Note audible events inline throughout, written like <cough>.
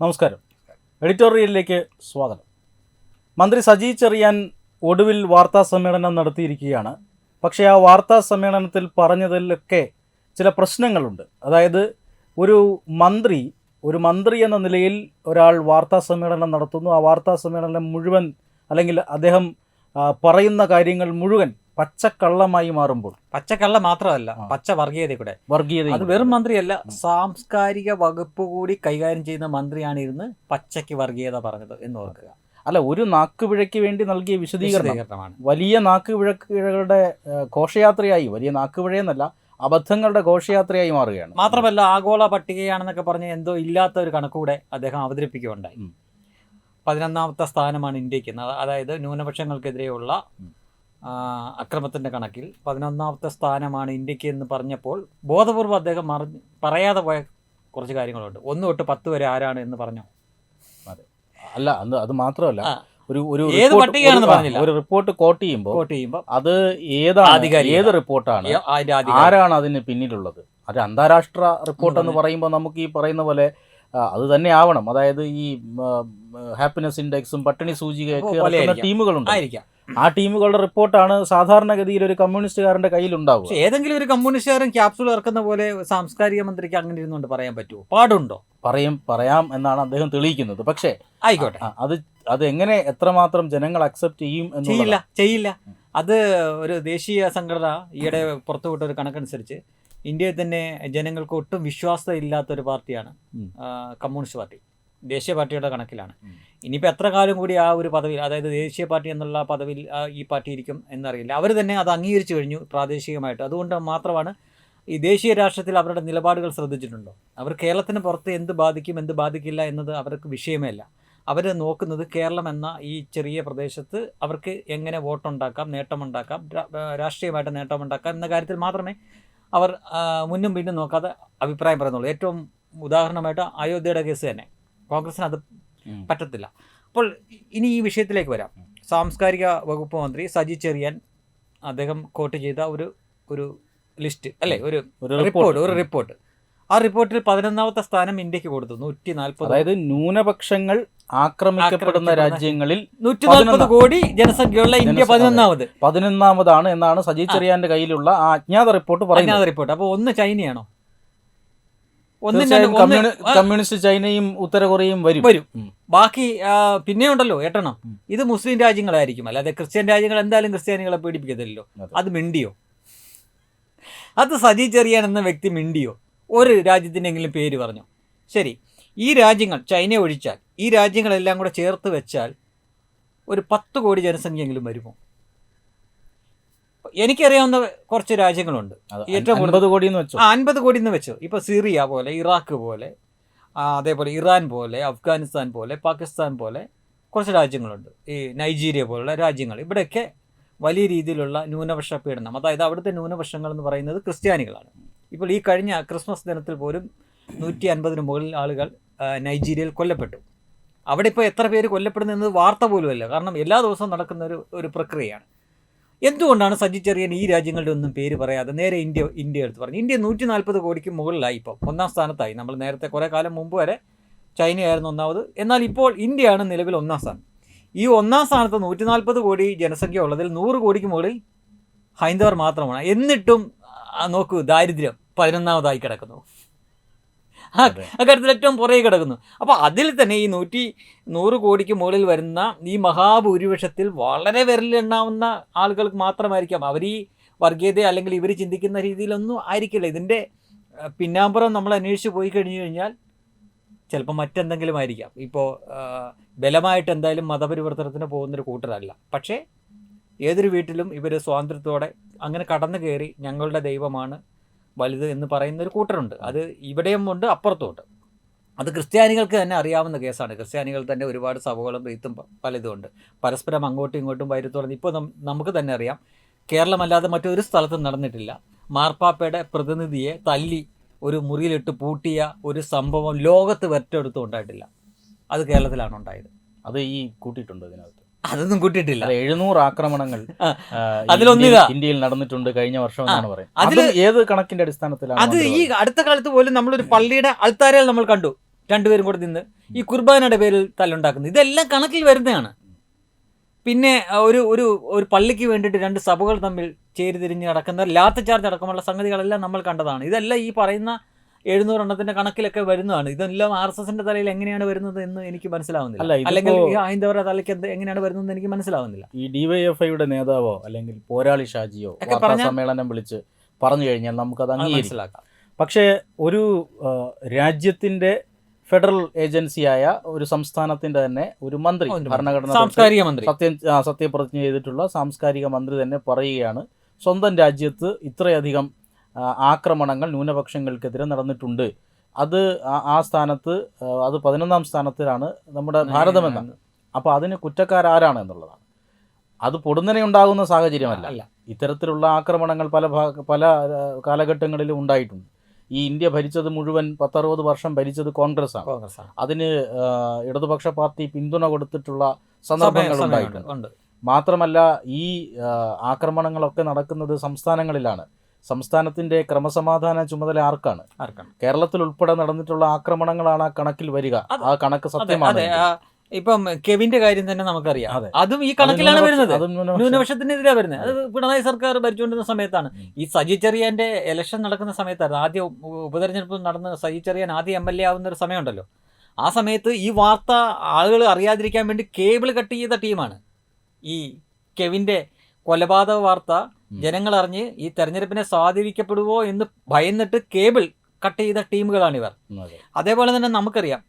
നമസ്കാരം. എഡിറ്റോറിയലിലേക്ക് സ്വാഗതം. മന്ത്രി സജി ചെറിയാൻ ഒടുവിൽ വാർത്താ സമ്മേളനം നടത്തിയിരിക്കുകയാണ്. പക്ഷേ ആ വാർത്താ സമ്മേളനത്തിൽ പറഞ്ഞതിലൊക്കെ ചില പ്രശ്നങ്ങളുണ്ട്. അതായത് ഒരു മന്ത്രി ഒരു മന്ത്രി എന്ന നിലയിൽ ഒരാൾ വാർത്താ സമ്മേളനം നടത്തുന്നു. ആ വാർത്താ സമ്മേളനം മുഴുവൻ അല്ലെങ്കിൽ അദ്ദേഹം പറയുന്ന കാര്യങ്ങൾ മുഴുവൻ പച്ചക്കള്ളമായി മാറുമ്പോൾ. പച്ചക്കള്ള മാത്രമല്ല. പച്ച വർഗീയത കൂടെ. വർഗീയത അത് വെറും മന്ത്രിയല്ല സാംസ്കാരിക വകുപ്പ് കൂടി കൈകാര്യം ചെയ്യുന്ന മന്ത്രിയാണ് ഇരുന്ന് പച്ചയ്ക്ക് വർഗീയത പറഞ്ഞത് എന്ന് ഓർക്കുക. അല്ല ഒരു നാക്കുപിഴയ്ക്ക് വേണ്ടി നൽകിയ വിശദീകരണം വിശദീകരണമാണ്. വലിയ നാക്കുപിഴക്കുകളുടെ ഘോഷയാത്രയായി വലിയ നാക്കുപിഴയെന്നല്ല അബദ്ധങ്ങളുടെ ഘോഷയാത്രയായി മാറുകയാണ്. മാത്രമല്ല ആഗോള പട്ടികയാണെന്നൊക്കെ പറഞ്ഞ് എന്തോ ഇല്ലാത്ത ഒരു കണക്കൂടെ അദ്ദേഹം അവതരിപ്പിക്കുകയുണ്ടായി. പതിനൊന്നാമത്തെ സ്ഥാനമാണ് ഇന്ത്യയ്ക്ക്. അതായത് ന്യൂനപക്ഷങ്ങൾക്കെതിരെയുള്ള അക്രമത്തിന്റെ അക്രമത്തിന്റെ കണക്കിൽ പതിനൊന്നാമത്തെ സ്ഥാനമാണ് ഇന്ത്യയ്ക്ക് എന്ന് പറഞ്ഞപ്പോൾ ബോധപൂർവം അദ്ദേഹം മറി പറയാതെ പോയ കുറച്ച് കാര്യങ്ങളുണ്ട്. ഒന്ന് തൊട്ട് പത്ത് വരെ ആരാണ് എന്ന് പറഞ്ഞു? അല്ല അത് അത് മാത്രമല്ല. ഒരു ഒരു ഏത് പട്ടികയാണെന്ന് ഒരു- പറഞ്ഞില്ല. ഒരു റിപ്പോർട്ട് കോട്ട് ചെയ്യുമ്പോൾ കോട്ട് ചെയ്യുമ്പോൾ അത് ഏതാണ് ഏത് റിപ്പോർട്ടാണ്. ആരാണ് അതിന് പിന്നിലുള്ളത്? അത് അന്താരാഷ്ട്ര റിപ്പോർട്ട് എന്ന് പറയുമ്പോൾ നമുക്ക് ഈ പറയുന്ന പോലെ അത് തന്നെ ആവണം. അതായത് ഈ ഹാപ്പിനെസ് ഇൻഡെക്സും പട്ടിണി സൂചികയൊക്കെ ഇറക്കുന്ന ടീമുകളുണ്ട്. ആ ടീമുകളുടെ റിപ്പോർട്ടാണ് സാധാരണഗതിയിൽ ഒരു കമ്മ്യൂണിസ്റ്റുകാരന്റെ കയ്യിൽ ഉണ്ടാവും ഏതെങ്കിലും ഒരു കമ്മ്യൂണിസ്റ്റുകാരൻ ക്യാപ്സൂൾ ഇറക്കുന്ന പോലെ സാംസ്കാരിക മന്ത്രിക്ക് അങ്ങനെ ഇരുന്നുകൊണ്ട് പറയാൻ പറ്റുമോ? പാടുണ്ടോ? പറയും പറയാം എന്നാണ് അദ്ദേഹം തെളിയിക്കുന്നത്. പക്ഷേ ആയിക്കോട്ടെ. അത് അത് എങ്ങനെ എത്രമാത്രം ജനങ്ങൾ അക്സെപ്റ്റ് ചെയ്യും ചെയ്യില്ല ചെയ്യില്ല. അത് ഒരു ദേശീയ സംഘടന ഈയിടെ പുറത്തുവിട്ട ഒരു കണക്കനുസരിച്ച് ഇന്ത്യയിൽ തന്നെ ജനങ്ങൾക്ക് ഒട്ടും വിശ്വാസം ഇല്ലാത്ത ഒരു പാർട്ടിയാണ് കമ്മ്യൂണിസ്റ്റ് പാർട്ടി. ദേശീയ പാർട്ടിയുടെ കണക്കിലാണ്. ഇനിയിപ്പോൾ എത്ര കാലം കൂടി ആ ഒരു പദവി അതായത് ദേശീയ പാർട്ടി എന്നുള്ള പദവിയിൽ ഈ പാർട്ടി ഇരിക്കും എന്നറിയില്ല. അവർ തന്നെ അത് അംഗീകരിച്ചു കഴിഞ്ഞു പ്രാദേശികമായിട്ട്. അതുകൊണ്ട് മാത്രമാണ് ഈ ദേശീയ രാഷ്ട്രത്തിൽ അവരുടെ നിലപാടുകൾ ശ്രദ്ധിച്ചിട്ടുണ്ടോ? അവർ കേരളത്തിന് പുറത്ത് എന്ത് ബാധിക്കും എന്ത് ബാധിക്കില്ല എന്നത് അവർക്ക് വിഷയമേ അല്ല. അവർ നോക്കുന്നത് കേരളം എന്ന ഈ ചെറിയ പ്രദേശത്ത് അവർക്ക് എങ്ങനെ വോട്ടുണ്ടാക്കാം നേട്ടമുണ്ടാക്കാം രാഷ്ട്രീയമായിട്ട് നേട്ടമുണ്ടാക്കാം എന്ന കാര്യത്തിൽ മാത്രമേ അവർ മുന്നും പിന്നും നോക്കാതെ അഭിപ്രായം പറയുന്നുള്ളൂ. ഏറ്റവും ഉദാഹരണമായിട്ട് അയോധ്യയുടെ കേസ് തന്നെ. കോൺഗ്രസിന് അത്. പറ്റത്തില്ല. അപ്പോൾ ഇനി ഈ വിഷയത്തിലേക്ക് വരാം. സാംസ്കാരിക വകുപ്പ് മന്ത്രി സജി ചെറിയാൻ അദ്ദേഹം കോട്ട് ചെയ്ത ഒരു ഒരു ലിസ്റ്റ് അല്ലേ? ഒരു റിപ്പോർട്ട്. ഒരു റിപ്പോർട്ട് റിപ്പോർട്ട്. ആ റിപ്പോർട്ടിൽ പതിനൊന്നാമത്തെ സ്ഥാനം ഇന്ത്യയ്ക്ക് കൊടുത്തു. നൂറ്റി നാൽപ്പത് അതായത് ന്യൂനപക്ഷങ്ങൾ ആക്രമിക്കപ്പെടുന്ന രാജ്യങ്ങളിൽ നൂറ്റി നാൽപ്പത് കോടി ജനസംഖ്യയുള്ള ഇന്ത്യ പതിനൊന്നാമത്. പതിനൊന്നാമതാണ് എന്നാണ് സജി ചെറിയാന്റെ കയ്യിലുള്ള ആ അജ്ഞാത റിപ്പോർട്ട് പറയുന്നത്. റിപ്പോർട്ട്. അപ്പോൾ ഒന്ന് ചൈനയാണോ? കമ്മ്യൂണിസ്റ്റ് ചൈനയും ഉത്തര കൊറിയയും വരും. വരും ബാക്കി പിന്നെ ഉണ്ടല്ലോ എട്ടെണ്ണം ഇത് മുസ്ലിം രാജ്യങ്ങളായിരിക്കും. അല്ലാതെ ക്രിസ്ത്യൻ രാജ്യങ്ങൾ എന്തായാലും ക്രിസ്ത്യാനികളെ പീഡിപ്പിക്കത്തില്ലല്ലോ. അത്. മിണ്ടിയോ? അത് സജി ചെറിയാൻ എന്ന വ്യക്തി മിണ്ടിയോ? ഒരു രാജ്യത്തിന്റെങ്കിലും പേര് പറഞ്ഞു. ശരി. ഈ രാജ്യങ്ങൾ ചൈന ഒഴിച്ചാൽ ഈ രാജ്യങ്ങളെല്ലാം കൂടെ ചേർത്ത് വെച്ചാൽ ഒരു പത്ത് കോടി ജനസംഖ്യയെങ്കിലും വരുമോ? എനിക്കറിയാവുന്ന കുറച്ച് രാജ്യങ്ങളുണ്ട്. ഏറ്റവും അൻപത് കോടി എന്ന് വെച്ചു അൻപത് കോടി എന്ന് വെച്ചു. ഇപ്പോൾ സിറിയ പോലെ ഇറാഖ് പോലെ അതേപോലെ ഇറാൻ പോലെ അഫ്ഗാനിസ്ഥാൻ പോലെ പാകിസ്ഥാൻ പോലെ കുറച്ച് രാജ്യങ്ങളുണ്ട്. ഈ നൈജീരിയ പോലുള്ള രാജ്യങ്ങൾ. ഇവിടെയൊക്കെ വലിയ രീതിയിലുള്ള ന്യൂനപക്ഷ പീഡനം. അതായത് അവിടുത്തെ ന്യൂനപക്ഷങ്ങൾ എന്ന് പറയുന്നത് ക്രിസ്ത്യാനികളാണ്. ഇപ്പോൾ ഈ കഴിഞ്ഞ ക്രിസ്മസ് ദിനത്തിൽ പോലും നൂറ്റി അൻപതിന് മുകളിൽ ആളുകൾ നൈജീരിയയിൽ കൊല്ലപ്പെട്ടു. അവിടെ ഇപ്പോൾ എത്ര പേര് കൊല്ലപ്പെടുന്നു എന്നത് വാർത്ത പോലുമല്ല കാരണം എല്ലാ ദിവസവും നടക്കുന്ന ഒരു ഒരു പ്രക്രിയയാണ്. എന്തുകൊണ്ടാണ് സജി ചെറിയൻ ഈ രാജ്യങ്ങളുടെ ഒന്നും പേര് പറയാതെ നേരെ ഇന്ത്യ ഇന്ത്യ എടുത്ത് പറഞ്ഞു? ഇന്ത്യ നൂറ്റി നാൽപ്പത് കോടിക്ക് മുകളിലായി ഇപ്പോൾ ഒന്നാം സ്ഥാനത്തായി. നമ്മൾ നേരത്തെ കുറേ കാലം മുമ്പ് വരെ ചൈനയായിരുന്നു ഒന്നാമത്. എന്നാൽ ഇപ്പോൾ ഇന്ത്യയാണ് നിലവിൽ ഒന്നാം സ്ഥാനം. ഈ ഒന്നാം സ്ഥാനത്ത് നൂറ്റി നാൽപ്പത് കോടി ജനസംഖ്യ ഉള്ളതിൽ നൂറ് കോടിക്ക് മുകളിൽ ഹൈന്ദവർ മാത്രമാണ്. എന്നിട്ടും നോക്കൂ ദാരിദ്ര്യം പതിനൊന്നാമതായി കിടക്കുന്നു. അക്കാര്യത്തിൽ ഏറ്റവും പുറകെ കിടക്കുന്നു. അപ്പോൾ അതിൽ തന്നെ ഈ നൂറ്റി നൂറ് കോടിക്ക് മുകളിൽ വരുന്ന ഈ മഹാഭൂരിപക്ഷത്തിൽ വളരെ വിരലിലെണ്ണാവുന്ന ആളുകൾക്ക് മാത്രമായിരിക്കാം. അവർ ഈ വർഗീയത അല്ലെങ്കിൽ ഇവർ ചിന്തിക്കുന്ന രീതിയിലൊന്നും ആയിരിക്കില്ല. ഇതിന്റെ പിന്നാമ്പുറം നമ്മൾ അന്വേഷിച്ച് പോയി കഴിഞ്ഞു കഴിഞ്ഞാൽ ചിലപ്പോൾ മറ്റെന്തെങ്കിലും ആയിരിക്കാം. ഇപ്പോൾ ബലമായിട്ട് എന്തായാലും മതപരിവർത്തനത്തിന് പോകുന്നൊരു കൂട്ടരല്ല. പക്ഷേ ഏതൊരു വീട്ടിലും ഇവർ സ്വാതന്ത്ര്യത്തോടെ അങ്ങനെ കടന്നു കയറി ഞങ്ങളുടെ ദൈവമാണ് വലുത് എന്ന് പറയുന്ന ഒരു കൂട്ടരുണ്ട്. അത് ഇവിടെയും ഉണ്ട് അപ്പുറത്തുമുണ്ട്. അത് ക്രിസ്ത്യാനികൾക്ക് തന്നെ അറിയാവുന്ന കേസാണ്. ക്രിസ്ത്യാനികൾ തന്നെ ഒരുപാട് സഭകളും റീത്തും പ- പലതും ഉണ്ട്. പരസ്പരം അങ്ങോട്ടും ഇങ്ങോട്ടും വൈരത്തോടെ ഇപ്പോൾ നമുക്ക് തന്നെ അറിയാം. കേരളമല്ലാതെ മറ്റൊരു സ്ഥലത്തും നടന്നിട്ടില്ല. മാർപ്പാപ്പയുടെ പ്രതിനിധിയെ തല്ലി ഒരു മുറിയിലിട്ട് പൂട്ടിയ ഒരു സംഭവം ലോകത്ത് വരറ്റെടുത്തും ഉണ്ടായിട്ടില്ല. അത് കേരളത്തിലാണ് ഉണ്ടായത്. അത് ഈ കൂട്ടിയിട്ടുണ്ട് ഇതിനകത്ത്? അതൊന്നും കൂട്ടിയിട്ടില്ല. എഴുന്നൂറ് ആക്രമണങ്ങൾ അതിലൊന്നിതാ. ഇന്ത്യയിൽ- നടന്നിട്ടുണ്ട് കഴിഞ്ഞ വർഷം എന്നാണ് പറയുന്നത്. അതിൽ അത് ഏത് കണക്കിന്റെ അടിസ്ഥാനത്തിലാണ് അത് ഈ അടുത്ത കാലത്ത് പോലും നമ്മളൊരു പള്ളിയുടെ അൾത്താരയിൽ നമ്മൾ കണ്ടു. രണ്ടുപേരും കൂടെ നിന്ന് ഈ കുർബാനയുടെ പേരിൽ തല്ലുണ്ടാക്കുന്നത്. ഇതെല്ലാം കണക്കിൽ വരുന്നതാണ്. പിന്നെ ഒരു ഒരു ഒരു പള്ളിക്ക് വേണ്ടിയിട്ട് രണ്ട് സഭകൾ തമ്മിൽ ചേരിതിരിഞ്ഞ് നടക്കുന്ന ലാത്ത ചാർജ് അടക്കമുള്ള സംഗതികളെല്ലാം നമ്മൾ കണ്ടതാണ്. ഇതെല്ലാം ഈ പറയുന്ന എഴുന്നൂറെണ്ണത്തിന്റെ കണക്കിലൊക്കെ വരുന്നതാണ്. ഇതെല്ലാം ആർ എസ് എസിന്റെ തലയിൽ എങ്ങനെയാണ് വരുന്നത് എന്ന് എനിക്ക് മനസ്സിലാവുന്നില്ല. അല്ലെങ്കിൽ ഹൈന്ദവരുടെ തലയ്ക്ക് എന്ത് എങ്ങനെയാണ് വരുന്നത് എനിക്ക് മനസ്സിലാവുന്നില്ല. ഈ ഡിവൈഎഫ്ഐയുടെ നേതാവോ അല്ലെങ്കിൽ പോരാളി ഷാജിയോ സമ്മേളനം വിളിച്ച് പറഞ്ഞു കഴിഞ്ഞാൽ നമുക്കത് മനസ്സിലാക്കാം. പക്ഷേ ഒരു രാജ്യത്തിന്റെ ഫെഡറൽ ഏജൻസിയായ ഒരു സംസ്ഥാനത്തിന്റെ തന്നെ ഒരു മന്ത്രി ഭരണഘടന സാംസ്കാരിക മന്ത്രി. സത്യം സത്യപ്രതിജ്ഞ ചെയ്തിട്ടുള്ള സാംസ്കാരിക മന്ത്രി തന്നെ പറയുകയാണ്. സ്വന്തം രാജ്യത്ത് ഇത്രയധികം ആക്രമണങ്ങൾ ന്യൂനപക്ഷങ്ങൾക്കെതിരെ നടന്നിട്ടുണ്ട്. അത് ആ- സ്ഥാനത്ത് അത് പതിനൊന്നാം സ്ഥാനത്തിലാണ് നമ്മുടെ ഭാരതമെന്ന്. അപ്പോൾ അതിന് കുറ്റക്കാരാരാണ് എന്നുള്ളതാണ്. അത് പൊടുന്നനെ ഉണ്ടാകുന്ന സാഹചര്യമല്ല ഇത്തരത്തിലുള്ള ആക്രമണങ്ങൾ പല ഭാഗ പല കാലഘട്ടങ്ങളിലും ഉണ്ടായിട്ടുണ്ട്. ഈ ഇന്ത്യ ഭരിച്ചത് മുഴുവൻ പത്തറുപത് വർഷം ഭരിച്ചത് കോൺഗ്രസ് ആണ് അതിന് ഇടതുപക്ഷ പാർട്ടി പിന്തുണ കൊടുത്തിട്ടുള്ള സന്ദർഭങ്ങൾ ഉണ്ടായിട്ടുണ്ട്. മാത്രമല്ല ഈ ആക്രമണങ്ങളൊക്കെ നടക്കുന്നത് സംസ്ഥാനങ്ങളിലാണ്. സംസ്ഥാനത്തിന്റെ ക്രമസമാധാന ചുമതല ആർക്കാണ്? ആർക്കാണ്? കേരളത്തിൽ ഉൾപ്പെടെ നടന്നിട്ടുള്ള ആക്രമണങ്ങളാണ് ആ കണക്കിൽ വരിക. ആ കണക്ക് സത്യമാണ് ഇപ്പം കെവിന്റെ കാര്യം തന്നെ നമുക്കറിയാം. അതും. ഈ കണക്കിലാണ് വരുന്നത്. ന്യൂനപക്ഷത്തിനെതിരാ വരുന്നത്. അത് പിണറായി സർക്കാർ ഭരിച്ചുകൊണ്ടിരുന്ന സമയത്താണ്. ഈ സജി ചെറിയാന്റെ ഇലക്ഷൻ നടക്കുന്ന സമയത്തായിരുന്നു. ആദ്യ ഉപതെരഞ്ഞെടുപ്പ് നടന്ന സജി ചെറിയാൻ ആദ്യ എം എൽ എ ആവുന്ന ഒരു സമയമുണ്ടല്ലോ. ആ സമയത്ത് ഈ വാർത്ത ആളുകൾ അറിയാതിരിക്കാൻ വേണ്ടി കേബിൾ കട്ട് ചെയ്ത ടീമാണ് ഈ കെവിന്റെ കൊലപാതക വാർത്ത. ജനങ്ങൾ അറിഞ്ഞ് ഈ തെരഞ്ഞെടുപ്പിനെ സ്വാധീനിക്കപ്പെടുവോ എന്ന് ഭയന്നിട്ട് കേബിൾ കട്ട് ചെയ്ത ടീമുകളാണ് ഇവർ അതേപോലെ തന്നെ നമുക്കറിയാം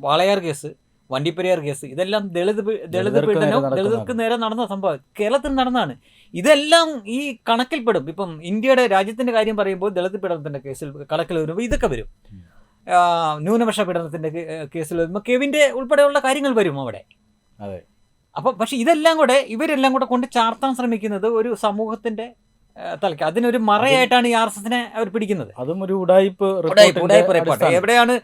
വളയാർ കേസ് വണ്ടിപ്പെരിയാർ കേസ് ഇതെല്ലാം ദളിത് ദളിത് പീഡനവും ദളിതർക്ക് നേരെ നടന്ന സംഭവം. കേരളത്തിൽ നടന്നതാണ്. ഇതെല്ലാം ഈ കണക്കിൽപ്പെടും. ഇപ്പം ഇന്ത്യയുടെ രാജ്യത്തിന്റെ കാര്യം പറയുമ്പോൾ ദളിത് പീഡനത്തിന്റെ കേസിൽ കണക്കിൽ വരുമ്പോൾ ഇതൊക്കെ വരും. ന്യൂനപക്ഷ പീഡനത്തിന്റെ കേസിൽ വരുമ്പോൾ കെവിന്റെ ഉൾപ്പെടെയുള്ള കാര്യങ്ങൾ വരും അവിടെ. അതെ. അപ്പൊ പക്ഷേ ഇതെല്ലാം കൂടെ ഇവരെല്ലാം കൂടെ കൊണ്ട് ചാർത്താൻ ശ്രമിക്കുന്നത് ഒരു സമൂഹത്തിന്റെ തലക്ക് അതിനൊരു മറയായിട്ടാണ് ഈ ആർ എസ് എസിനെ അവർ പിടിക്കുന്നത്. അതും ഒരു ഉടായ്പ് ഉടായ്പ് റിപ്പോർട്ട്. എവിടെയാണ്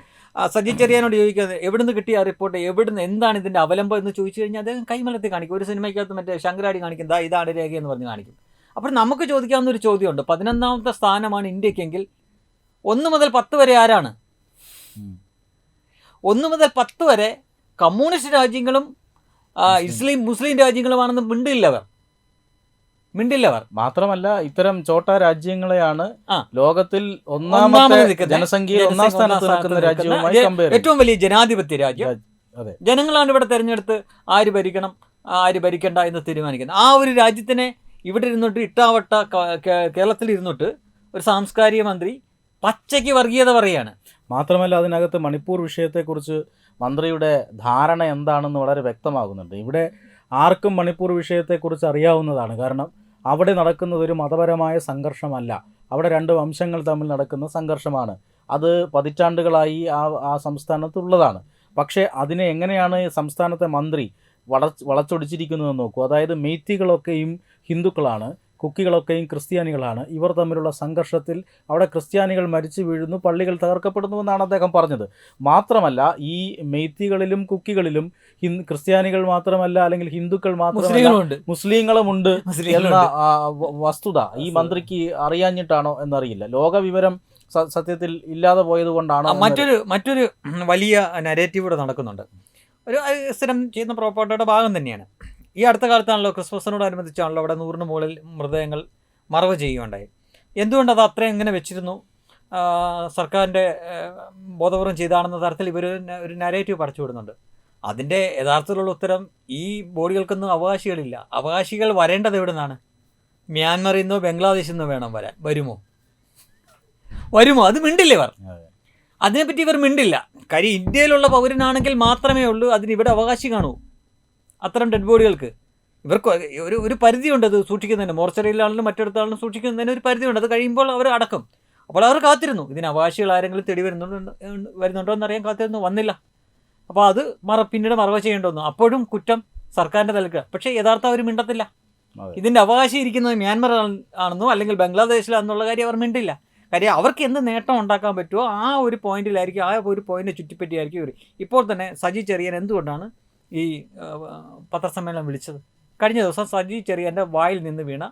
സജി ചെറിയാനോട് ചോദിക്കുന്നത് എവിടുന്ന് കിട്ടിയ റിപ്പോർട്ട്? എവിടുന്ന്? എന്താണ് ഇതിന്റെ അവലംബം? എന്ന് ചോദിച്ചു കഴിഞ്ഞാൽ അദ്ദേഹം കൈമലത്തി കാണിക്കും. ഒരു സിനിമയ്ക്കകത്ത് മറ്റേ ശങ്കരാടി കാണിക്കും ദാ ഇതാണ് രേഖ എന്ന് പറഞ്ഞ് കാണിക്കും. അപ്പോൾ നമുക്ക് ചോദിക്കാവുന്ന ഒരു ചോദ്യമുണ്ട്. പതിനൊന്നാമത്തെ സ്ഥാനമാണ് ഇന്ത്യക്കെങ്കിൽ ഒന്ന് മുതൽ പത്ത് വരെ ആരാണ്? ഒന്ന് മുതൽ പത്ത് വരെ കമ്മ്യൂണിസ്റ്റ് രാജ്യങ്ങളും. ഇസ്ലിം മുസ്ലിം രാജ്യങ്ങളുമാണെന്ന് മിണ്ടില്ലവർ. മിണ്ടില്ലവർ. മാത്രമല്ല ഇത്തരം ചോട്ട രാജ്യങ്ങളെയാണ്. ലോകത്തിൽ ഒന്നാമത്തെ ജനസംഖ്യയിൽ ഒന്നാം ജനസംഖ്യ സ്ഥാനത്ത് നിൽക്കുന്ന രാജ്യവുമായി ഏറ്റവും വലിയ ജനാധിപത്യ രാജ്യം. ജനങ്ങളാണ് ഇവിടെ തെരഞ്ഞെടുത്ത് ആര് ഭരിക്കണം ആര് ഭരിക്കണ്ട എന്ന് തീരുമാനിക്കുന്നത്. ആ ഒരു രാജ്യത്തിനെ ഇവിടെ ഇരുന്നിട്ട് ഇട്ടാവട്ട കേരളത്തിൽ ഇരുന്നിട്ട് ഒരു സാംസ്കാരിക മന്ത്രി പച്ചയ്ക്ക് വർഗീയത പറയാണ് മാത്രമല്ല അതിനകത്ത് മണിപ്പൂർ വിഷയത്തെക്കുറിച്ച് മന്ത്രിയുടെ ധാരണ എന്താണെന്ന് വളരെ വ്യക്തമാകുന്നുണ്ട്. ഇവിടെ ആർക്കും മണിപ്പൂർ വിഷയത്തെക്കുറിച്ച് അറിയാവുന്നതാണ്. കാരണം അവിടെ നടക്കുന്നത് ഒരു മതപരമായ സംഘർഷമല്ല. അവിടെ രണ്ട് വംശങ്ങൾ തമ്മിൽ നടക്കുന്ന സംഘർഷമാണ്. അത് പതിറ്റാണ്ടുകളായി ആ ആ സംസ്ഥാനത്തുള്ളതാണ്. പക്ഷേ അതിനെ എങ്ങനെയാണ് സംസ്ഥാനത്തെ മന്ത്രി വള വളച്ചൊടിച്ചിരിക്കുന്നതെന്ന് നോക്കൂ. അതായത് മെയ്ത്തികളൊക്കെയും ഹിന്ദുക്കളാണ്. കുക്കികളൊക്കെയും ക്രിസ്ത്യാനികളാണ്. ഇവർ തമ്മിലുള്ള സംഘർഷത്തിൽ അവിടെ ക്രിസ്ത്യാനികൾ മരിച്ചു വീഴുന്നു പള്ളികൾ തകർക്കപ്പെടുന്നുവെന്നാണ് അദ്ദേഹം പറഞ്ഞത്. മാത്രമല്ല ഈ മെയ്ത്തികളിലും കുക്കികളിലും ഹിന്ദു ക്രിസ്ത്യാനികൾ മാത്രമല്ല അല്ലെങ്കിൽ ഹിന്ദുക്കൾ മാത്രമല്ല മുസ്ലിങ്ങളുമുണ്ട്. എന്ന വസ്തുത ഈ മന്ത്രിക്ക് അറിയാഞ്ഞിട്ടാണോ എന്നറിയില്ല. ലോക വിവരം സത്യത്തിൽ ഇല്ലാതെ പോയത് കൊണ്ടാണ് മറ്റൊരു മറ്റൊരു വലിയ നരേറ്റീവ് ഇവിടെ നടക്കുന്നുണ്ട്. ഒരു സ്ഥിരം ചെയ്യുന്ന പ്രോപ്പർട്ടിയുടെ ഭാഗം തന്നെയാണ്. ഈ അടുത്ത കാലത്താണല്ലോ ക്രിസ്മസിനോടനുബന്ധിച്ചാണല്ലോ അവിടെ നൂറിന് മുകളിൽ മൃതദേഹങ്ങൾ മറവ് ചെയ്യുകയുണ്ടായി. എന്തുകൊണ്ട് അത് അത്രയും ഇങ്ങനെ വെച്ചിരുന്നു? സർക്കാരിന്റെ ബോധപൂർവം ചെയ്താണെന്ന തരത്തിൽ ഇവർ ഒരു നരേറ്റീവ് പടച്ചു വിടുന്നുണ്ട്. അതിന്റെ യഥാർത്ഥത്തിലുള്ള ഉത്തരം ഈ ബോഡികൾക്കൊന്നും അവകാശികളില്ല. അവകാശികൾ വരേണ്ടത് എവിടെ നിന്നാണ് മ്യാൻമറിൽ നിന്നോ ബംഗ്ലാദേശിൽ നിന്നോ വേണം വരാൻ. വരുമോ? വരുമോ? അത് മിണ്ടില്ല ഇവർ. അതെ. അതിനെപ്പറ്റി ഇവർ മിണ്ടില്ല. കാര്യം ഇന്ത്യയിലുള്ള പൗരനാണെങ്കിൽ മാത്രമേ ഉള്ളൂ. അതിന് ഇവിടെ അവകാശി കാണൂ. അത്തരം ഡെഡ് ബോഡികൾക്ക് ഇവർക്ക് ഒരു ഒരു പരിധിയുണ്ട് അത് സൂക്ഷിക്കുന്നതിന്. മോർച്ചറിയിലാണെങ്കിലും മറ്റിടത്താണെങ്കിലും സൂക്ഷിക്കുന്നതിന് ഒരു പരിധിയുണ്ട്. അത് കഴിയുമ്പോൾ അവർ അടക്കും. അപ്പോൾ അവർ കാത്തിരുന്നു. ഇതിന് അവകാശികൾ ആരെങ്കിലും തെടി വരുന്നുണ്ടോ വരുന്നുണ്ടോ എന്നറിയാൻ കാത്തിരുന്നു. വന്നില്ല. അപ്പോൾ അത് മറ പിന്നീട് മറവ് ചെയ്യേണ്ടി വന്നു. അപ്പോഴും കുറ്റം സർക്കാരിന്റെ തലക്ക് പക്ഷേ യഥാർത്ഥം അവർ മിണ്ടത്തില്ല. ഇതിന്റെ അവകാശം ഇരിക്കുന്നത് മ്യാൻമർ ആണ്- ആണെന്നോ അല്ലെങ്കിൽ ബംഗ്ലാദേശിലാണെന്നുള്ള കാര്യം അവർ മിണ്ടില്ല. കാര്യം അവർക്ക് എന്ത് നേട്ടം ഉണ്ടാക്കാൻ പറ്റുമോ ആ ഒരു പോയിന്റിലായിരിക്കും ആ ഒരു പോയിന്റിനെ ചുറ്റിപ്പറ്റിയായിരിക്കും ഇവർ. ഇപ്പോൾ തന്നെ സജി ചെറിയൻ എന്തുകൊണ്ടാണ് ഈ പത്രസമ്മേളനം വിളിച്ചത്. കഴിഞ്ഞ ദിവസം സജി ചെറിയന്റെ വായിൽ നിന്ന് വീണ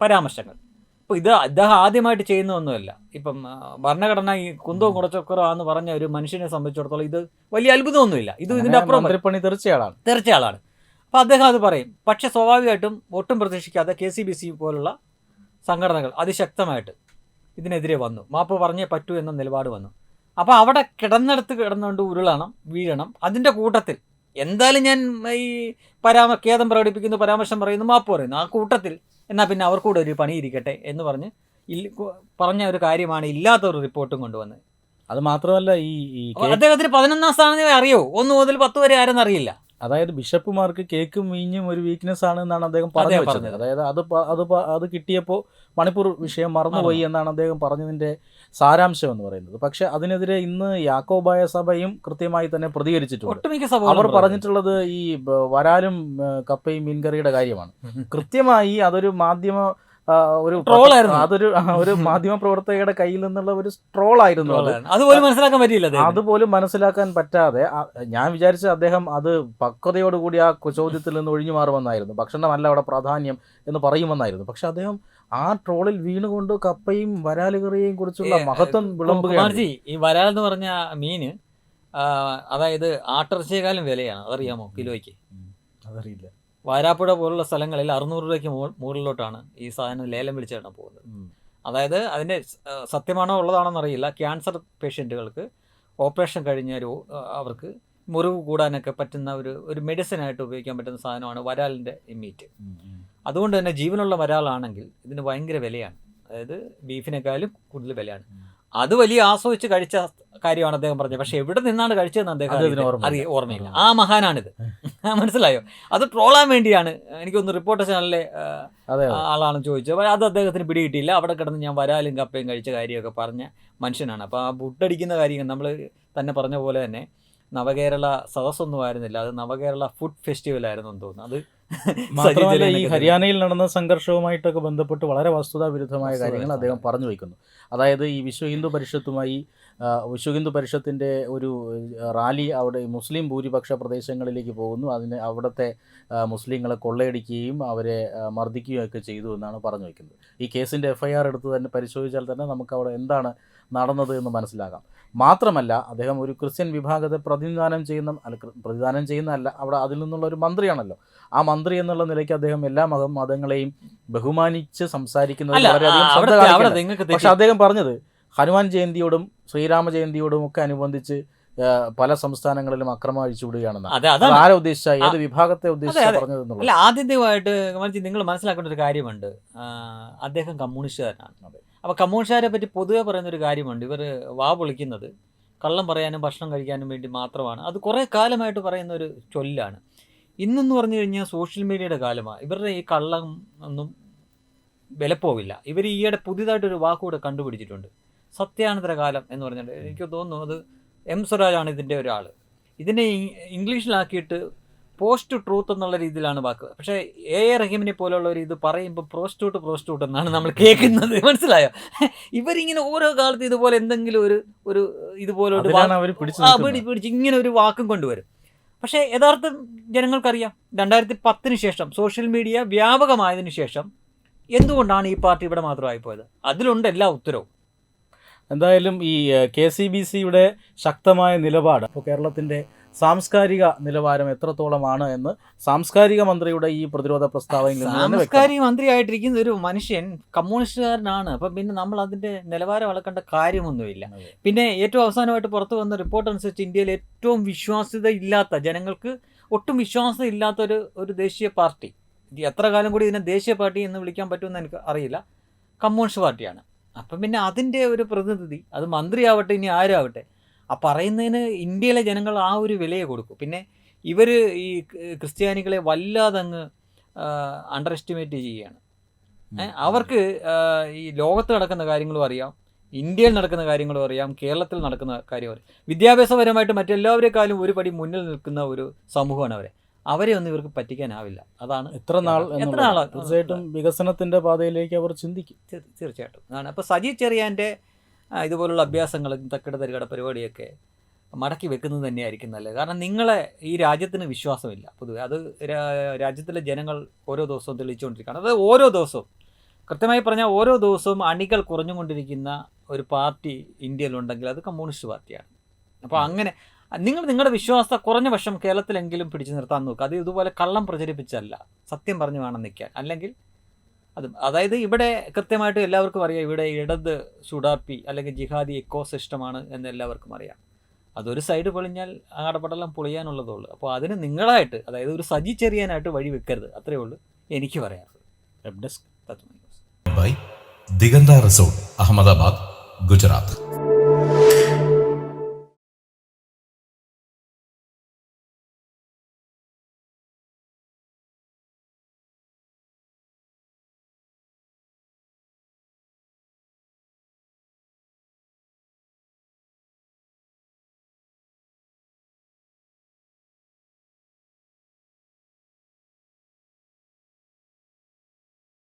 പരാമർശങ്ങൾ. ഇപ്പം ഇത് അദ്ദേഹം ആദ്യമായിട്ട് ചെയ്യുന്നതൊന്നുമല്ല. ഇപ്പം ആ, ഭരണഘടന ഈ കുന്തവും കുടച്ചൊക്കറാന്ന് പറഞ്ഞ ഒരു മനുഷ്യനെ സംബന്ധിച്ചിടത്തോളം ഇത് വലിയ അത്ഭുതമൊന്നുമില്ല. ഇത് ഇതിന്റെ അപ്പുറം മന്ത്രിപ്പണി തീർച്ചയാളാണ്. തീർച്ച ആളാണ് അപ്പോൾ അദ്ദേഹം അത് പറയും. പക്ഷേ സ്വാഭാവികമായിട്ടും ഒട്ടും പ്രതീക്ഷിക്കാതെ കെ സി ബി സി പോലുള്ള സംഘടനകൾ അതിശക്തമായിട്ട് ഇതിനെതിരെ വന്നു. മാപ്പ് പറഞ്ഞേ പറ്റൂ എന്ന നിലപാട് വന്നു. അപ്പോൾ അവിടെ കിടന്നെടുത്ത് കിടന്നുകൊണ്ട് ഉരുളണം വീഴണം. അതിന്റെ കൂട്ടത്തിൽ എന്തായാലും ഞാൻ ഈ പരാമ ഖേദം പ്രകടിപ്പിക്കുന്നു പരാമർശം പറയുന്നു മാപ്പ് പറയുന്നു. ആ കൂട്ടത്തിൽ എന്നാൽ പിന്നെ അവർക്കൂടെ ഒരു പണി ഇരിക്കട്ടെ എന്ന് പറഞ്ഞ് പറഞ്ഞ ഒരു കാര്യമാണ് ഇല്ലാത്ത ഒരു റിപ്പോർട്ടും കൊണ്ടുവന്നത്. അത് മാത്രമല്ല ഈ അദ്ദേഹത്തിന് പതിനൊന്നാം സ്ഥാനം അറിയോ? ഒന്ന് മുതൽ പത്ത് വരെ ആരെന്ന് അറിയില്ല. അതായത് ബിഷപ്പുമാർക്ക് കേക്കും വീഞ്ഞും ഒരു വീക്ക്നെസ് ആണ് എന്നാണ് അദ്ദേഹം പറഞ്ഞു വെച്ചത്. അതായത് അത് അത് അത് കിട്ടിയപ്പോൾ മണിപ്പൂർ വിഷയം മറന്നുപോയി എന്നാണ് അദ്ദേഹം പറഞ്ഞതിന്റെ സാരാംശം എന്ന് പറയുന്നത്. പക്ഷെ അതിനെതിരെ ഇന്ന് യാക്കോബായ സഭയും കൃത്യമായി തന്നെ പ്രതികരിച്ചിട്ടുണ്ട്. അവർ പറഞ്ഞിട്ടുള്ളത് ഈ വരാലും കപ്പയും മീൻകറിയുടെ കാര്യമാണ്. കൃത്യമായി അതൊരു മാധ്യമ ഒരു ട്രോൾ ആയിരുന്നു. അതൊരു ഒരു <laughs> മാധ്യമ പ്രവർത്തകയുടെ കയ്യിൽ നിന്നുള്ള ഒരു ട്രോൾ ആയിരുന്നു അത് അതുപോലും മനസ്സിലാക്കാൻ പറ്റിയില്ല. അതുപോലും മനസ്സിലാക്കാൻ പറ്റാതെ ഞാൻ വിചാരിച്ച അദ്ദേഹം അത് പക്വതയോടുകൂടി ആ ചോദ്യത്തിൽ നിന്ന് ഒഴിഞ്ഞു മാറുമെന്നായിരുന്നു. ഭക്ഷണമല്ല അവിടെ പ്രാധാന്യം എന്ന് പറയുമെന്നായിരുന്നു. പക്ഷെ അദ്ദേഹം ആ ട്രോളിൽ വീണുകൊണ്ട് കപ്പയും വരാലുകറിയെയും കുറിച്ചുള്ള മഹത്വം വിളമ്പുകയാണ്. ഈ വരാൽ എന്ന് പറഞ്ഞ മീന് അതായത് ആട്ടിറച്ചിയേക്കാളും വിലയാണ്. അതറിയാമോ? കിലോയ്ക്ക്. അതറിയില്ല. വാരാപ്പുഴ പോലുള്ള സ്ഥലങ്ങളിൽ അറുന്നൂറ് രൂപയ്ക്ക് മുകളിലോട്ടാണ് ഈ സാധനം ലേലം വിളിച്ചാണ് പോകുന്നത്. അതായത് അതിന്റെ സത്യമാണോ ഉള്ളതാണോ അറിയില്ല. ക്യാൻസർ പേഷ്യന്റുകൾക്ക് ഓപ്പറേഷൻ കഴിഞ്ഞ ഒരു അവർക്ക് മുറിവ് കൂടാനൊക്കെ പറ്റുന്ന ഒരു ഒരു മെഡിസിനായിട്ട് ഉപയോഗിക്കാൻ പറ്റുന്ന സാധനമാണ് വരാലിന്റെ മീറ്റ്. ഉം, ഉം. അതുകൊണ്ട് തന്നെ ജീവനുള്ള വരാളാണെങ്കിൽ ഇതിന് ഭയങ്കര വിലയാണ്. അതായത് ബീഫിനേക്കാളും കൂടുതൽ വിലയാണ്. അത് വലിയ ആസ്വദിച്ച് കഴിച്ച കാര്യമാണ് അദ്ദേഹം പറഞ്ഞത്. പക്ഷെ എവിടെ നിന്നാണ് കഴിച്ചതെന്ന് അദ്ദേഹം. ഓർമ്മയില്ല. അറിയ ഓർമ്മയില്ല. ആ മഹാനാണിത്. മനസ്സിലായോ? അത് ട്രോളാൻ വേണ്ടിയാണ്. എനിക്കൊന്ന് റിപ്പോർട്ടർ ചാനലിലെ. ആളാണ് ചോദിച്ചത് അത്. അദ്ദേഹത്തിന് പിടികിട്ടിയില്ല. അവിടെ കിടന്ന് ഞാൻ വരാലും കപ്പയും കഴിച്ച കാര്യമൊക്കെ പറഞ്ഞ മനുഷ്യനാണ്. അപ്പോൾ ആ ബുട്ടടിക്കുന്ന കാര്യം നമ്മൾ തന്നെ പറഞ്ഞ പോലെ തന്നെ നവകേരള സദസ്സൊന്നും ആയിരുന്നില്ല. അത് നവകേരള ഫുഡ് ഫെസ്റ്റിവൽ ആയിരുന്നു എന്ന് തോന്നുന്നു. അത് മാത്രമല്ല ഈ ഹരിയാനയിൽ നടന്ന സംഘർഷവുമായിട്ടൊക്കെ ബന്ധപ്പെട്ട് വളരെ വസ്തുതാ വിരുദ്ധമായ കാര്യങ്ങൾ അദ്ദേഹം പറഞ്ഞു വയ്ക്കുന്നു. അതായത് ഈ വിശ്വ ഹിന്ദു പരിഷത്തുമായി ആ, വിശ്വ ഹിന്ദു പരിഷത്തിന്റെ ഒരു റാലി അവിടെ മുസ്ലിം ഭൂരിപക്ഷ പ്രദേശങ്ങളിലേക്ക് പോകുന്നു. അതിന് അവിടുത്തെ മുസ്ലിങ്ങളെ കൊള്ളയടിക്കുകയും അവരെ ആ, മർദ്ദിക്കുകയും ഒക്കെ ചെയ്തു എന്നാണ് പറഞ്ഞു വയ്ക്കുന്നത് ഈ കേസിന്റെ എഫ്ഐആർ എടുത്ത് തന്നെ പരിശോധിച്ചാൽ തന്നെ നമുക്ക് അവിടെ എന്താണ് നടന്നത് എന്ന് മനസ്സിലാകാം മാത്രമല്ല അദ്ദേഹം ഒരു ക്രിസ്ത്യൻ വിഭാഗത്തെ പ്രതിനിധാനം ചെയ്യുന്ന അല്ല പ്രതിദാനം ചെയ്യുന്നതല്ല അവിടെ അതിൽ നിന്നുള്ള ഒരു മന്ത്രിയാണല്ലോ. ആ മന്ത്രി എന്നുള്ള നിലയ്ക്ക് അദ്ദേഹം എല്ലാ മത മതങ്ങളെയും ബഹുമാനിച്ച് സംസാരിക്കുന്നത് പക്ഷെ അദ്ദേഹം പറഞ്ഞത് ഹനുമാൻ ജയന്തിയോടും ശ്രീരാമ ജയന്തിയോടും ഒക്കെ അനുബന്ധിച്ച് പല സംസ്ഥാനങ്ങളിലും അക്രമം അഴിച്ചുവിടുകയാണെന്ന് ആരെ ഉദ്ദേശിച്ച ഏത് വിഭാഗത്തെ ഉദ്ദേശിച്ച. പറഞ്ഞത് അല്ല ആദ്യമായിട്ട് നിങ്ങൾ മനസ്സിലാക്കേണ്ട ഒരു കാര്യമുണ്ട് അദ്ദേഹം കമ്മ്യൂണിസ്റ്റുകാരനാണ്. അപ്പൊ അപ്പോൾ കമ്മ്യൂണിസ്റ്റുകാരെ പറ്റി പൊതുവെ പറയുന്ന ഒരു കാര്യമുണ്ട്. ഇവർ വാ പൊളിക്കുന്നത് കള്ളം പറയാനും ഭക്ഷണം കഴിക്കാനും വേണ്ടി മാത്രമാണ്. അത് കുറേ കാലമായിട്ട് പറയുന്ന ഒരു ചൊല്ലാണ്. ഇന്നെന്ന് പറഞ്ഞു കഴിഞ്ഞാൽ സോഷ്യൽ മീഡിയയുടെ കാലമാണ് ഇവരുടെ ഈ കള്ളം ഒന്നും വിലപ്പോവില്ല. ഇവർ ഈയിടെ പുതിയതായിട്ടൊരു വാക്കുകൂടെ കണ്ടുപിടിച്ചിട്ടുണ്ട്. സത്യാനന്തര കാലം എന്ന് പറഞ്ഞിട്ട് എനിക്ക് തോന്നുന്നു അത് എം സ്വരാജാണ് ഇതിന്റെ ഒരാൾ ഇതിനെ ഇംഗ്ലീഷിലാക്കിയിട്ട് പോസ്റ്റ് ട്രൂത്ത് എന്നുള്ള രീതിയിലാണ് വാക്ക്. പക്ഷേ എ എ റഹീമിനെ ഒരു ഇത് പറയുമ്പോൾ പ്രോസ്റ്റ്യൂട്ട് പ്രോസ്റ്റ്യൂട്ട് എന്നാണ് നമ്മൾ കേൾക്കുന്നത്. <laughs> മനസ്സിലായോ? ഇവരിങ്ങനെ ഓരോ കാലത്ത് ഇതുപോലെ എന്തെങ്കിലും ഒരു ഒരു ഇതുപോലെ പിടിച്ചു ഇങ്ങനെ ഒരു വാക്കും കൊണ്ടുവരും. പക്ഷേ യഥാർത്ഥം ജനങ്ങൾക്കറിയാം രണ്ടായിരത്തി പത്തിന് ശേഷം സോഷ്യൽ മീഡിയ വ്യാപകമായതിനു ശേഷം എന്തുകൊണ്ടാണ് ഈ പാർട്ടി ഇവിടെ മാത്രമായി പോയത് അതിലുണ്ട് എല്ലാ ഉത്തരവും. എന്തായാലും ഈ കെ സി ബി സിയുടെ ശക്തമായ നിലപാട് ഇപ്പോൾ കേരളത്തിന്റെ സാംസ്കാരിക നിലവാരം എത്രത്തോളമാണ് എന്ന് സാംസ്കാരിക മന്ത്രിയുടെ ഈ പ്രതിരോധ പ്രസ്താവനയിൽ സാംസ്കാരിക മന്ത്രി ആയിട്ടിരിക്കുന്ന സാംസ്കാരിക മന്ത്രിയായിട്ടിരിക്കുന്ന ഒരു മനുഷ്യൻ കമ്മ്യൂണിസ്റ്റുകാരനാണ്. അപ്പം പിന്നെ നമ്മൾ അതിന്റെ നിലവാരം അളക്കേണ്ട കാര്യമൊന്നുമില്ല. പിന്നെ ഏറ്റവും അവസാനമായിട്ട് പുറത്തു വന്ന റിപ്പോർട്ട് അനുസരിച്ച് ഇന്ത്യയിൽ ഏറ്റവും വിശ്വാസ്യത ഇല്ലാത്ത ജനങ്ങൾക്ക് ഒട്ടും വിശ്വാസം ഇല്ലാത്ത ഒരു ഒരു ദേശീയ പാർട്ടി. എത്ര കാലം കൂടി ഇതിനെ ദേശീയ പാർട്ടി എന്ന് വിളിക്കാൻ പറ്റുമെന്ന് എനിക്ക് അറിയില്ല. കമ്മ്യൂണിസ്റ്റ് പാർട്ടിയാണ്. അപ്പം പിന്നെ അതിന്റെ ഒരു പ്രതിനിധി അത് മന്ത്രിയാവട്ടെ ഇനി ആരാവട്ടെ ആ പറയുന്നതിന് ഇന്ത്യയിലെ ജനങ്ങൾ ആ ഒരു വിലയെ കൊടുക്കും. പിന്നെ ഇവർ ഈ ക്രിസ്ത്യാനികളെ വല്ലാതെ അങ്ങ് അണ്ടർ എസ്റ്റിമേറ്റ് ചെയ്യുകയാണ്. അവർക്ക് ഈ ലോകത്ത് നടക്കുന്ന കാര്യങ്ങളും അറിയാം ഇന്ത്യയിൽ നടക്കുന്ന കാര്യങ്ങളും അറിയാം കേരളത്തിൽ നടക്കുന്ന കാര്യം അറിയാം. വിദ്യാഭ്യാസപരമായിട്ട് മറ്റെല്ലാവരെക്കാളും ഒരു പടി മുന്നിൽ നിൽക്കുന്ന ഒരു സമൂഹമാണ് അവരെ. അവരെ ഒന്നും ഇവർക്ക് പറ്റിക്കാനാവില്ല. അതാണ് എത്ര നാൾ എത്ര നാളാണ് തീർച്ചയായിട്ടും വികസനത്തിന്റെ പാതയിലേക്ക് അവർ ചിന്തിക്കും. തീർ- തീർച്ചയായിട്ടും. അതാണ്. അപ്പോൾ സജി ചെറിയാന്റെ ഇതുപോലുള്ള അഭ്യാസങ്ങൾ തക്കിട തരികട പരിപാടിയൊക്കെ മടക്കി വെക്കുന്നത് തന്നെയായിരിക്കും നല്ലത്. കാരണം നിങ്ങളെ ഈ രാജ്യത്തിന് വിശ്വാസമില്ല പൊതുവെ. അത് രാജ്യത്തിലെ ജനങ്ങൾ ഓരോ ദിവസവും തെളിയിച്ചുകൊണ്ടിരിക്കുകയാണ്. അത് ഓരോ ദിവസവും കൃത്യമായി പറഞ്ഞാൽ ഓരോ ദിവസവും അണികൾ കുറഞ്ഞുകൊണ്ടിരിക്കുന്ന ഒരു പാർട്ടി ഇന്ത്യയിലുണ്ടെങ്കിൽ അത് കമ്മ്യൂണിസ്റ്റ് പാർട്ടിയാണ്. അപ്പോൾ അങ്ങനെ നിങ്ങൾ നിങ്ങളുടെ വിശ്വാസ കുറഞ്ഞ പക്ഷം കേരളത്തിലെങ്കിലും പിടിച്ചു നിർത്താൻ നോക്കുക അത് ഇതുപോലെ കള്ളം പ്രചരിപ്പിച്ചല്ല സത്യം പറഞ്ഞു വേണം നിൽക്കാൻ. അല്ലെങ്കിൽ അത് അതായത് ഇവിടെ കൃത്യമായിട്ട് എല്ലാവർക്കും അറിയാം. ഇവിടെ ഇടത് സുഡാപ്പി അല്ലെങ്കിൽ ജിഹാദി എക്കോ സിസ്റ്റമാണ് എന്ന് എല്ലാവർക്കും അറിയാം. അതൊരു സൈഡ് പൊളിഞ്ഞാൽ ആടപടലം പൊളിയാനുള്ളതേ ഉള്ളൂ അപ്പോൾ അതിന് നിങ്ങളായിട്ട് അതായത് ഒരു സജി ചെറിയാനായിട്ട് വഴി വെക്കരുത്. അത്രയേ ഉള്ളൂ എനിക്ക് പറയാറുള്ളത് web desk by Diganta Resort, Ahmedabad, Gujarat.